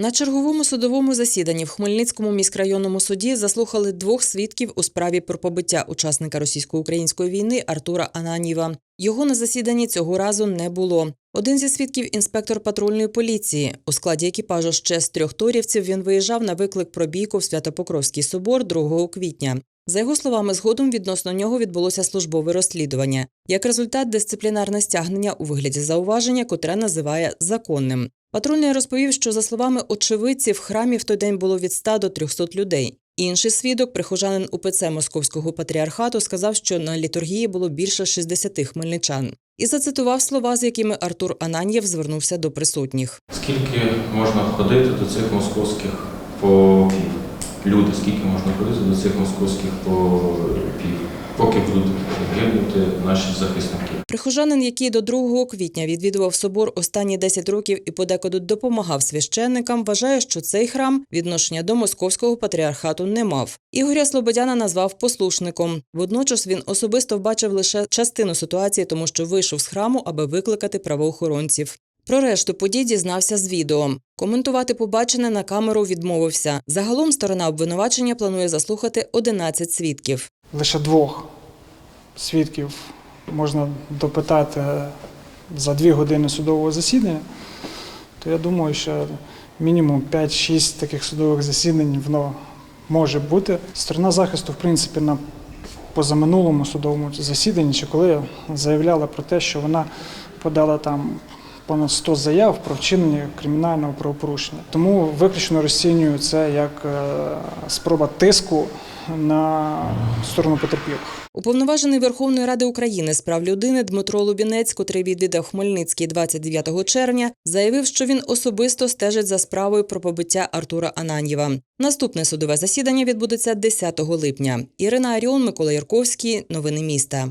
На черговому судовому засіданні в Хмельницькому міськрайонному суді заслухали двох свідків у справі про побиття учасника російсько-української війни Артура Ананіва. Його на засіданні цього разу не було. Один зі свідків інспектор патрульної поліції. У складі екіпажу ще з трьох торівців він виїжджав на виклик про бійку в Святопокровський собор 2 квітня. За його словами, згодом відносно нього відбулося службове розслідування. Як результат, дисциплінарне стягнення у вигляді зауваження, котре називає законним. Патрульний розповів, що за словами очевидців, в храмі в той день було від 100 до 300 людей. Інший свідок, прихожанин УПЦ Московського патріархату, сказав, що на літургії було більше 60 хмельничан. І зацитував слова, з якими Артур Ананьєв звернувся до присутніх. Скільки можна ходити до цих московських попів? Люди, скільки можна ходити до цих московських попів, поки будуть гинути наші захисники? Прихожанин, який до 2 квітня відвідував собор останні 10 років і подекуди допомагав священникам, вважає, що цей храм відношення до московського патріархату не мав. Ігоря Слободяна назвав послушником. Водночас він особисто бачив лише частину ситуації, тому що вийшов з храму, аби викликати правоохоронців. Про решту подій дізнався з відео. Коментувати побачене на камеру відмовився. Загалом сторона обвинувачення планує заслухати 11 свідків. лише двох свідків можна допитати за дві години судового засідання, то я думаю, що мінімум 5-6 таких судових засідань воно може бути. Сторона захисту, в принципі, на позаминулому судовому засіданні, чи коли заявляла про те, що вона подала там понад 100 заяв про вчинення кримінального правопорушення. Тому виключно розцінюю це як е, спроба тиску на сторону потерпілих. Уповноважений Верховної Ради України з прав людини Дмитро Лубінець, котрий відвідав Хмельницький 29 червня, заявив, що він особисто стежить за справою про побиття Артура Ананьєва. Наступне судове засідання відбудеться 10 липня. Ірина Аріон, Микола Ярковський. Новини міста.